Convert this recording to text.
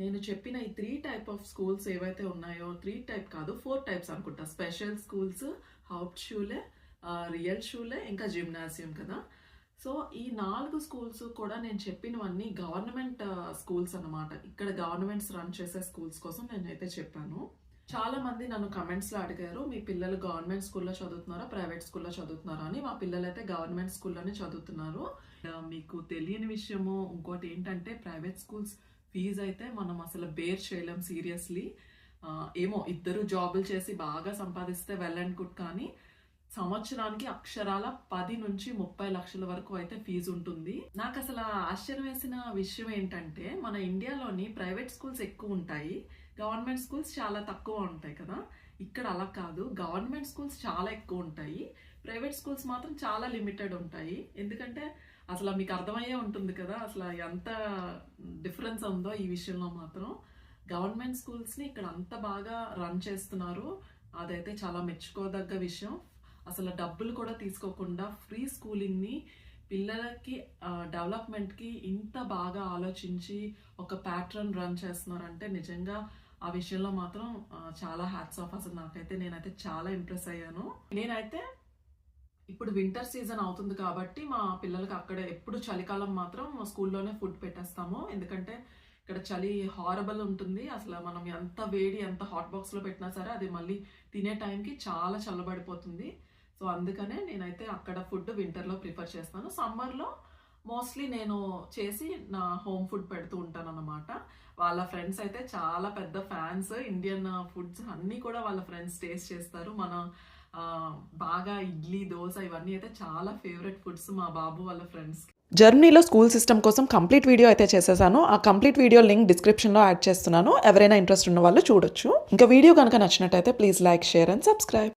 నేను చెప్పిన ఈ త్రీ టైప్ ఆఫ్ స్కూల్స్ ఏవైతే ఉన్నాయో త్రీ టైప్ కాదు ఫోర్ టైప్స్ అనుకుంటా. స్పెషల్ స్కూల్స్ హౌట్ షూలే రియల్ షూలే ఇంకా జిమ్నాసియం కదా. సో ఈ నాలుగు స్కూల్స్ కూడా నేను చెప్పినవన్నీ గవర్నమెంట్ స్కూల్స్ అన్నమాట. ఇక్కడ గవర్నమెంట్స్ రన్ చేసే స్కూల్స్ కోసం నేనైతే చెప్పాను. చాలా మంది నన్ను కమెంట్స్లో అడిగారు మీ పిల్లలు గవర్నమెంట్ స్కూల్లో చదువుతున్నారా ప్రైవేట్ స్కూల్లో చదువుతున్నారా? అని మా పిల్లలు అయితే గవర్నమెంట్ స్కూల్లోనే చదువుతున్నారు. మీకు తెలియని విషయము ఇంకోటి ఏంటంటే ప్రైవేట్ స్కూల్స్ ఫీజు అయితే మనం అసలు బేర్ చేయలేం సీరియస్లీ. ఏమో ఇద్దరు జాబులు చేసి బాగా సంపాదిస్తే వెల్ అండ్ గుడ్ కానీ సంవత్సరానికి అక్షరాల పది నుంచి ముప్పై లక్షల వరకు అయితే ఫీజు ఉంటుంది. నాకు అసలు ఆశ్చర్యం వేసిన విషయం ఏంటంటే మన ఇండియాలోని ప్రైవేట్ స్కూల్స్ ఎక్కువ ఉంటాయి. గవర్నమెంట్ స్కూల్స్ చాలా తక్కువ ఉంటాయి కదా. ఇక్కడ అలా కాదు. గవర్నమెంట్ స్కూల్స్ చాలా ఎక్కువ ఉంటాయి. ప్రైవేట్ స్కూల్స్ మాత్రం చాలా లిమిటెడ్ ఉంటాయి. ఎందుకంటే అసలు మీకు అర్థమయ్యే ఉంటుంది కదా అసలు ఎంత డిఫరెన్స్ ఉందో ఈ విషయంలో మాత్రం. గవర్నమెంట్ స్కూల్స్ని ఇక్కడ అంత బాగా రన్ చేస్తున్నారు. అదైతే చాలా మెచ్చుకోదగ్గ విషయం. అసలు డబ్బులు కూడా తీసుకోకుండా ఫ్రీ స్కూలింగ్ని పిల్లలకి డెవలప్మెంట్కి ఇంత బాగా ఆలోచించి ఒక ప్యాటర్న్ రన్ చేస్తున్నారంటే నిజంగా ఆ విషయంలో మాత్రం చాలా హ్యాట్స్ ఆఫ్. అసలు నాకైతే నేనైతే చాలా ఇంప్రెస్ అయ్యాను. నేనైతే ఇప్పుడు వింటర్ సీజన్ అవుతుంది కాబట్టి మా పిల్లలకి అక్కడ ఎప్పుడు చలికాలం మాత్రం స్కూల్లోనే ఫుడ్ పెట్టేస్తాము. ఎందుకంటే ఇక్కడ చలి హారబుల్ ఉంటుంది. అసలు మనం ఎంత వేడి ఎంత హాట్ బాక్స్లో పెట్టినా సరే అది మళ్ళీ తినే టైంకి చాలా చల్లబడిపోతుంది. సో అందుకనే నేనైతే అక్కడ ఫుడ్ వింటర్లో ప్రిఫర్ చేస్తాను. సమ్మర్లో మోస్ట్లీ నేను చేసి నా హోమ్ ఫుడ్ పెడుతూ ఉంటాను అన్నమాట వాళ్ళ ఫ్రెండ్స్ అయితే చాలా పెద్ద ఫ్యాన్స్ ఇండియన్ ఫుడ్స్ అన్నీ కూడా వాళ్ళ ఫ్రెండ్స్ టేస్ట్ చేస్తారు. మన బాగా ఇడ్లీ దోశ ఇవన్నీ అయితే చాలా ఫేవరెట్ ఫుడ్స్ మా బాబు వాళ్ళ ఫ్రెండ్స్ జర్మనీలో స్కూల్ సిస్టమ్ కోసం కంప్లీట్ వీడియో అయితే చేసేసాను. ఆ కంప్లీట్ వీడియో లింక్ డిస్క్రిప్షన్లో యాడ్ చేస్తున్నాను. ఎవరైనా ఇంట్రెస్ట్ ఉన్న వాళ్ళు చూడొచ్చు. ఇంకా వీడియో కనుక నచ్చినట్టయితే please like share and subscribe.